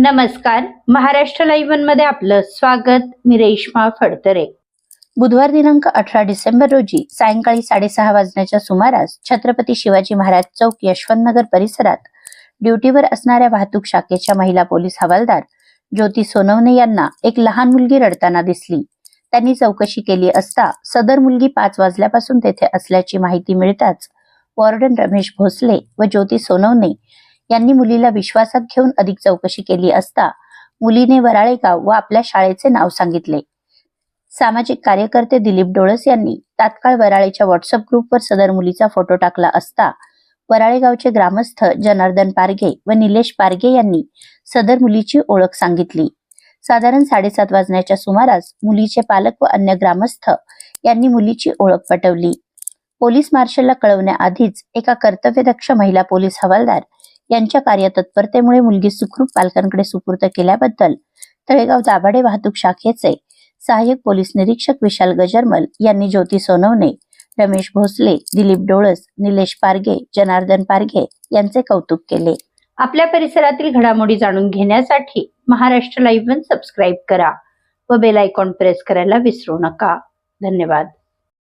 नमस्कार. महाराष्ट्र लाईव्हमध्ये आपलं स्वागत. मी रेश्मा फडतरे. बुधवार दिनांक अठरा डिसेंबर रोजी सायंकाळी साडेसहा वाजण्याच्या सुमारास छत्रपती शिवाजी महाराज चौक यशवंतनगर परिसरात ड्युटीवर असणाऱ्या वाहतूक शाखेच्या महिला पोलीस हवालदार ज्योती सोनवणे यांना एक लहान मुलगी रडताना दिसली. त्यांनी चौकशी केली असता सदर मुलगी पाच वाजल्यापासून तेथे असल्याची माहिती मिळताच वॉर्डन रमेश भोसले व ज्योती सोनवणे यांनी मुलीला विश्वासात घेऊन अधिक चौकशी केली असता मुलीने वराळेगाव व आपल्या शाळेचे नाव सांगितले. सामाजिक कार्यकर्ते दिलीप डोळस यांनी तात्काळ वराळेच्या व्हॉट्सअप ग्रुपवर सदर मुलीचा फोटो टाकला असता वराळेगावचे ग्रामस्थ जनार्दन पारगे व निलेश पारगे यांनी सदर मुलीची ओळख सांगितली. साधारण साडेसात वाजण्याच्या सुमारास मुलीचे पालक व अन्य ग्रामस्थ यांनी मुलीची ओळख पटवली. पोलीस मार्शलला कळवण्याआधीच एका कर्तव्यदक्ष महिला पोलीस हवालदार यांच्या कार्यतत्परतेमुळे मुलगी सुखरूप पालकांकडे सुपूर्द केल्याबद्दल तळेगाव दाभाडे वाहतूक शाखेचे सहाय्यक पोलीस निरीक्षक विशाल गजरमल यांनी ज्योती सोनवणे रमेश भोसले दिलीप डोळस निलेश पारगे जनार्दन पारगे यांचे कौतुक केले. आपल्या परिसरातील घडामोडी जाणून घेण्यासाठी महाराष्ट्र लाईव्ह वन सबस्क्राईब करा व बेल आयकॉन प्रेस करायला विसरू नका. धन्यवाद.